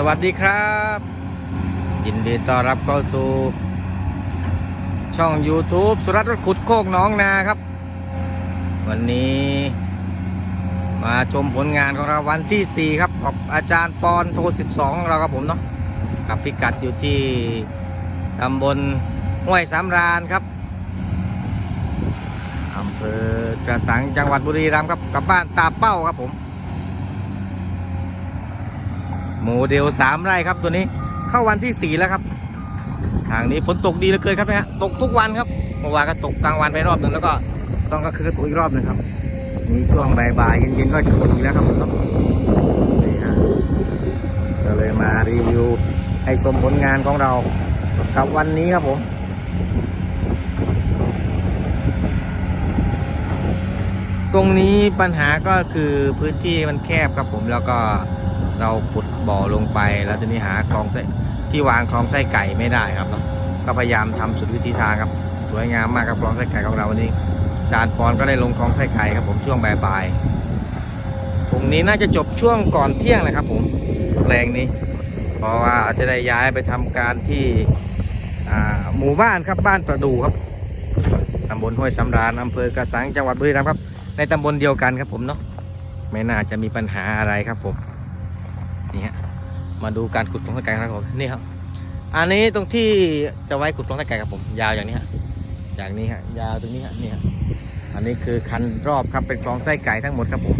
สวัสดีครับ ยินดีต้อนรับเข้าสู่ ช่อง YouTube สุรัตน์รถขุดโคกน้องนาครับ วันนี้มาชมผลงานของเราวันที่ 4 ครับกับอาจารย์ปอนโทร 12ของเราครับผมเนาะกับพิกัดอยู่ที่ตำบลห้วยสามรานครับอำเภอกระสังจังหวัดบุรีรัมย์ครับกับบ้านตาเป้าครับผม โมเดลสามไร่ครับตัวนี้เข้าวันที่สี่แล้วครับ ทางนี้ฝนตกดีเหลือเกินครับเนี่ยตกทุกวันครับเมื่อวานก็ตกกลางวันไปรอบหนึ่งแล้วก็ต้องก็คือตกอีกรอบหนึ่งครับมีช่วงบ่ายๆเย็นๆก็จะตกอีกแล้วครับผมเนาะนี่ฮะก็เลยมารีวิวให้ชมผลงานของเรากับวันนี้ครับผมตรงนี้ปัญหาก็คือพื้นที่มันแคบครับผมแล้วก็ เราขุดบ่อลงไปแล้วทีนี้หาคลองไส้ที่วางคลองไส้ไก่ไม่ได้ครับเนาะก็พยายามทำสุดวิธีทางครับ สวยงามมากครับคลองไส้ไก่ของเราวันนี้ จานปอนก็ได้ลงคลองไส้ไก่ครับ ผมช่วงบ่ายๆตรงนี้น่าจะจบช่วงก่อนเที่ยงนะครับ ผมแปลงนี้ เพราะว่าจะได้ย้ายไปทำการที่หมู่บ้านครับบ้านประดูครับตำบลห้วยสำราญอำเภอกระสังจังหวัดบุรีรัมย์ครับ ในตำบลเดียวกันครับผมเนาะไม่น่าจะมีปัญหาอะไรครับผม นี่ฮะมาดูการขุดคลองตะไก่ครับผมนี่ครับ อันนี้ตรงที่จะไว้ขุดคลองตะไก่ครับผม ยาวอย่างนี้ฮะจากนี้ฮะยาวตรงนี้ฮะนี่ฮะอันนี้คือคันรอบครับเป็นคลองไส้ไก่ทั้งหมดครับผม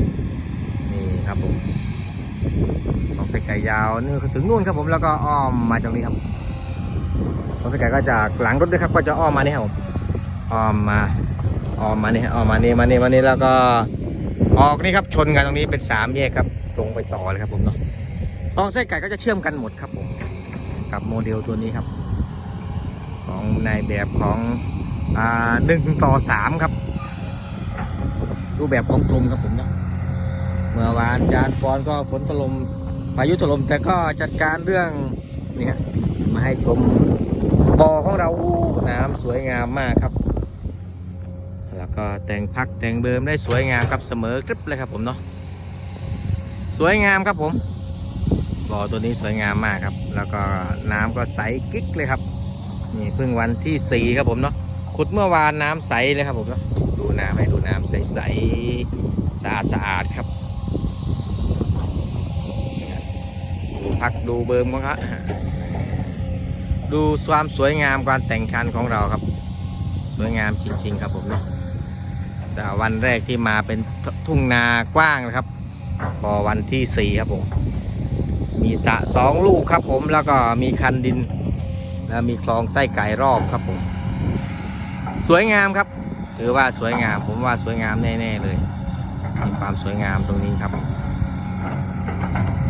นี่ครับผมคลองไส้ไก่ยาวนี่ถึงนู่นครับผมแล้วก็อ้อมมาตรงนี้ครับคลองไส้ไก่ก็จากหลังรถด้วยครับ ก็จะอ้อมมานี่ครับผมอ้อมมาอ้อกมานี่อ้อกมานี่มานี่มานี่แล้วก็ออกนี่ครับชนกันตรงนี้เป็นสามแยกครับ ตรงไปต่อเลยครับผมเนาะ ตองไส้ไก่ก็จะเชื่อมกันหมดครับผมกับโมเดลตัวนี้ครับ ของในแบบของอ่าหนึ่งต่อสามครับ รูปแบบของกลมครับผมเนาะเมื่อวานจานฟอนก็ฝนถล่มพายุถล่มแต่ก็จัดการเรื่องนี่ฮะมาให้ชมบ่อของเราน้ำสวยงามมากครับ แล้วก็แต่งพักแต่งเบิมได้สวยงามครับเสมอกริบเลยครับผมเนาะสวยงามครับผม บ่อตัวนี้สวยงามมากครับ แล้วก็น้ำก็ใสกิ๊กเลยครับ นี่เพิ่งวันที่สี่ครับผมเนาะขุดเมื่อวานน้ำใสเลยครับผมเนาะดูน้ำให้ดูน้ำใสใสสะอาดสะอาดครับดูพักดูเบิมของครับ ดูความสวยงามการแต่งคันของเราครับ สวยงามจริง ๆ ครับผมเนาะแต่วันแรกที่มาเป็นทุ่งนากว้างนะครับพอวันที่สี่ครับผม มีสะสองลูกครับผมแล้วก็มีคันดินแล้วมีคลองไส้ไก่รอบครับผม สวยงามครับ ถือว่าสวยงาม ผมว่าสวยงามแน่ๆเลยมีความสวยงามตรงนี้ครับ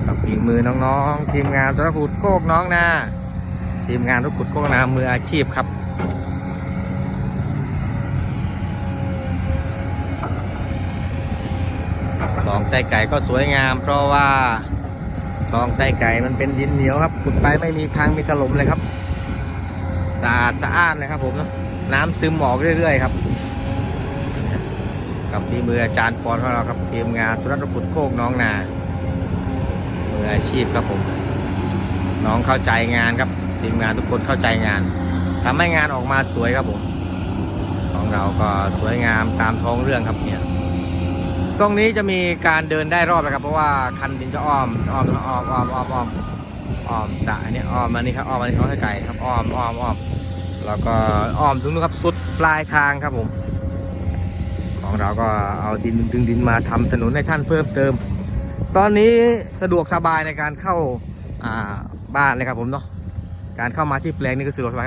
กับฝีมือน้องๆ ทีมงานสารพุดโคกน้องนาทีมงานทุกขุดโคกนามืออาชีพครับคลองไส้ไก่ก็สวยงาม เพราะว่า คลองไส้ไก่มันเป็นดินเหนียวครับขุดไปไม่มีพังมีถล่มเลยครับสะอาดสะอาดเลยครับ ผมเนอะน้ำซึมออกเรื่อยๆครับ กับที่มืออาจารย์ปอนของเราครับทีมงานสุรัตน์ขุดโคกน้องนามืออาชีพครับผม น้องเข้าใจงานครับทีมงานทุกคนเข้าใจงานทำให้งานออกมาสวยครับผม ของเราก็สวยงามตามท้องเรื่องครับเนี่ย ตรงนี้จะมีการเดินได้รอบนะครับ เพราะว่าคันดินจะอ้อมอ้อมอ้อมอ้อมอ้อมอ้อมอ้อมสระเนี่ยอ้อมมานี่ครับอ้อมมานี่เขาให้ไก่ครับอ้อมอ้อมอ้อมแล้วก็อ้อมตรงนู้นครับสุดปลายทางครับผม ของเราก็เอาดินดึงดินมาทำถนนให้ท่านเพิ่มเติม ตอนนี้สะดวกสบายในการเข้าอ่าบ้านเลยครับผมเนาะการเข้ามาที่แปลงนี่ก็สะดวกสบาย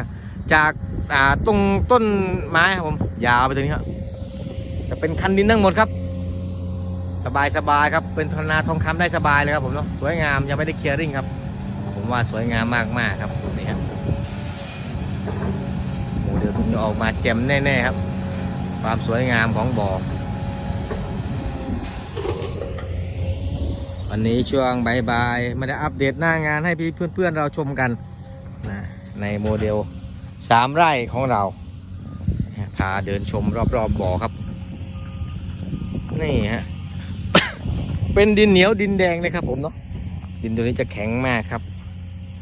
จากอ่าตรงต้นไม้ครับผมยาวไปตรงนี้ครับจะเป็นคันดินทั้งหมดครับ สบายสบายครับเป็นธนาทองคำได้สบายเลยครับผมเนาะสวยงามยังไม่ได้เคลียร์ริ่งครับ ผมว่าสวยงามมากมากๆครับนี่ครับโมเดลทุกนี้ออกมาแจ่มแน่ๆครับ ความสวยงามของบ่อวันนี้ช่วงบ่ายๆไม่ได้อัปเดตหน้างานให้พี่เพื่อนๆเราชมกันนะในโมเดลสามไร่ของเรา พาเดินชมรอบๆบ่อครับ นี่ฮะ เป็นดินเหนียวดินแดงเลยครับ ผมเนาะดินตัวนี้จะแข็งมากครับ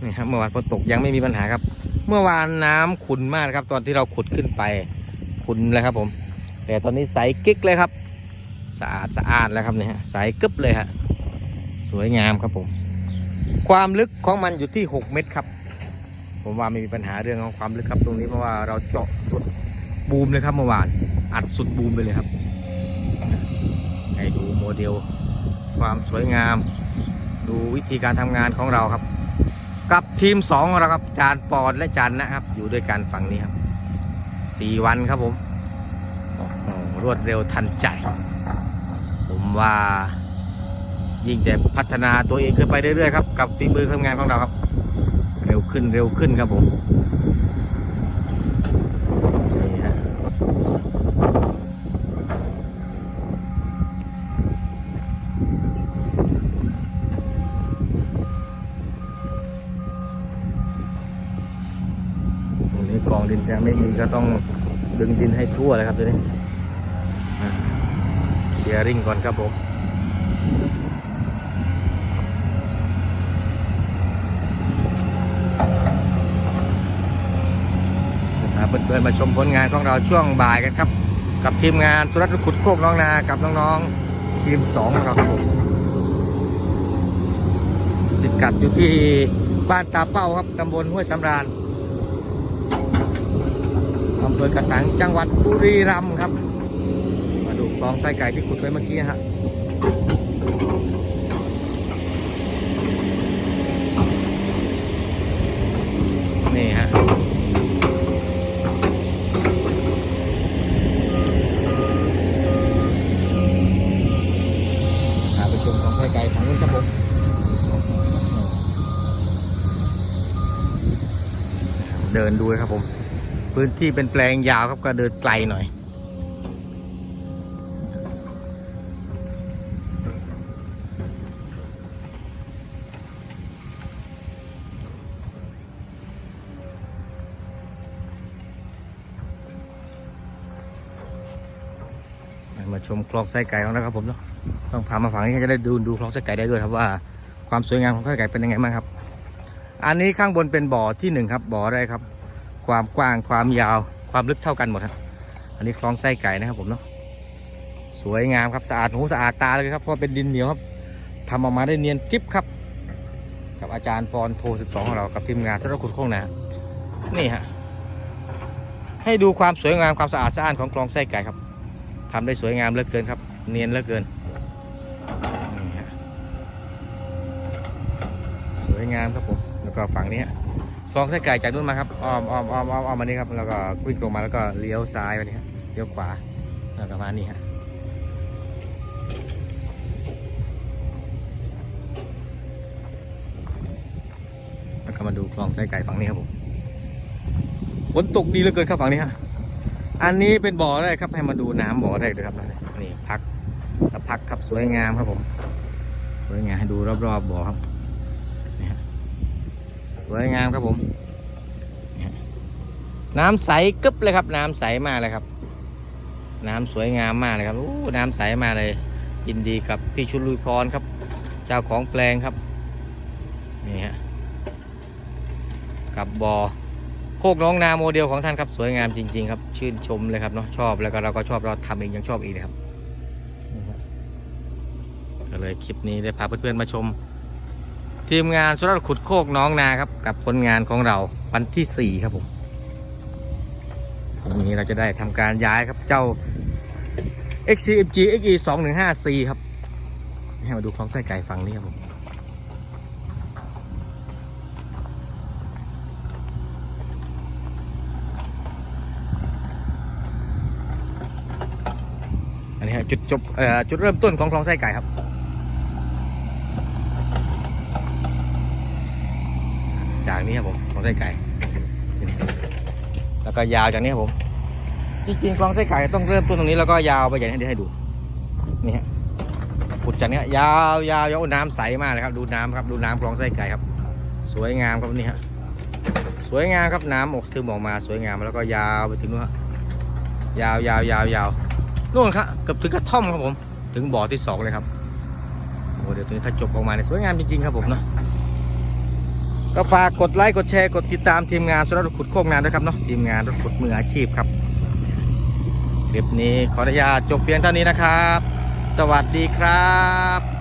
นี่ครับเมื่อวานฝนตกยังไม่มีปัญหาครับ เมื่อวานน้ำขุ่นมากครับ ตอนที่เราขุดขึ้นไปขุ่นเลยครับ ผม แต่ตอนนี้ใสกิ๊กเลยครับสะอาดสะอาดแล้วครับเนี่ยใสกึบเลยฮะสวยงามครับผม ความลึกของมันอยู่ที่ 6 เมตรครับ ผมว่าไม่มีปัญหาเรื่องของความลึกครับตรงนี้เพราะว่าเราเจาะสุดบูมเลยครับเมื่อวานอัดสุดบูมไปเลยครับให้ดูโมเดล ความสวยงาม ดูวิธีการทำงานของเราครับ กับทีมสองเราครับจานปอนและจานนะครับ อยู่ด้วยกันฝั่งนี้ครับสี่วันครับผมรวดเร็วทันใจ ผมว่ายิ่งจะพัฒนาตัวเองขึ้นไปเรื่อยๆครับกับฝีมือทำงานของเราครับ เร็วขึ้นเร็วขึ้นครับผมนี่ฮะตรงนี้ กองดินจะไม่มีก็ต้องดึงดินให้ทั่วเลยครับตัวนี้เดียริ่งก่อนครับผมเพื่อนๆมาชมผลงานของเราช่วงบ่ายกันครับ กับทีมงานสุรัตน์ขุดโคกน้องนากับน้องๆทีมสองของเราครับผมสิกัดอยู่ที่บ้านตาเป้าครับตำบลห้วยสำราญ ภอกระสังจังหวัดบุรีรัมย์ครับ มาดูกองไส้ไก่ที่ขุดไว้เมื่อกี้นะฮะนี่ฮะพาไปชมของไส้ไก่ฝั่งนู้นครับผมเดินดูครับผม พื้นที่เป็นแปลงยาวครับก็เดินไกลหน่อย มาชมคลองไส้ไก่ของเราครับผมเนาะต้องพามาฝั่งนี้จะได้ดูดูคลองไส้ไก่ได้ด้วยครับว่าความสวยงามของไส้ไก่เป็นยังไงบ้างครับ อันนี้ข้างบนเป็นบ่อที่หนึ่งครับบ่ออะไรครับ ความกว้างความยาวความลึกเท่ากันหมดครับอันนี้คลองไส้ไก่นะครับผมเนาะสวยงามครับสะอาดหูสะอาดตาเลยครับเพราะเป็นดินเหนียวครับทำออกมาได้เนียนกริบครับ กับอาจารย์ปอนโท12 ของเรากับทีมงานสระขุดโค้งนะนี่ฮะให้ดูความสวยงามความสะอาดสะอ้านของคลองไส้ไก่ครับทำได้สวยงามเหลือเกินครับ เนียนเหลือเกินสวยงามครับผมแล้วก็ฝั่งนี้ ซองไส้ไก่จากนู้นมาครับอ้อมอ้อมอ้อมอ้อมอ้อมมานี่ครับแล้วก็วิ่งตรงมาแล้วก็เลี้ยวซ้ายไปนี่ฮะเลี้ยวขวาแล้วก็มานี่ฮะแล้วก็มาดูคลองไส้ไก่ฝั่งนี้ครับผมฝนตกดีเหลือเกินครับฝั่งนี้ฮะอันนี้เป็นบ่อแรกครับให้มาดูน้ำบ่อแรกเลยครับนี่พักกระพักครับสวยงามครับผม สวยงามให้ดูรอบๆบ่อครับ สวยงามครับผม น้ำใสกึ๊บเลยครับ น้ำใสมากเลยครับ น้ำสวยงามมากเลยครับโอ้น้ำใสมากเลยยินดีกับพี่ชุลุยพรครับ เจ้าของแปลงครับนี่ฮะกับบ่อโคกน้องนาโมเดลของท่านครับสวยงามจริง ๆ ครับ ชื่นชมเลยครับเนาะชอบแล้วก็เราก็ชอบเราทำเองยังชอบอีกเลยครับนี่ครับก็เลยคลิปนี้ได้พาเพื่อนๆมาชม ทีมงานสุรขุดโคกน้องนาครับ กับผลงานของเราวันที่สี่ครับผมวันนี้เราจะได้ทำการย้ายครับเจ้า XCMG XE 2 1 5 C ครับให้มาดูคลองไส้ไก่ฝั่งนี้ครับผมอันนี้จุดจบจุดเริ่มต้นของคลองไส้ไก่ครับ จากนี้ครับผมคลองไส้ไก่แล้วก็ยาวจากนี้ครับผมจริงๆคลองไส้ไก่ต้องเริ่มต้นตรงนี้แล้วก็ยาวไปอย่างนี้เดี๋ยวให้ดูนี่ฮะขุดจากนี้ยาวยาวยาวน้ำใสมากเลยครับ ดูน้ำครับดูน้ำคลองไส้ไก่ครับ สวยงามครับนี่ฮะสวยงามครับน้ำออกซึมออกมาสวยงามแล้วก็ยาวไปถึงนู้นฮะยาวยาวยาวยาวนู่นครับเกือบถึงกระท่อมครับผม ถึงบ่อที่สองเลยครับโอ้เดี๋ยวตัวนี้ถ้าจบออกมาเนี่ยสวยงามจริงๆครับผมเนาะ ก็ฝากกดไลค์กดแชร์กดติดตามทีมงานสำหรับรถขุดโคกนานด้วยครับเนาะทีมงานรถขุดมืออาชีพครับคลิปนี้ขออนุญาตจบเพียงเท่านี้นะครับ สวัสดีครับ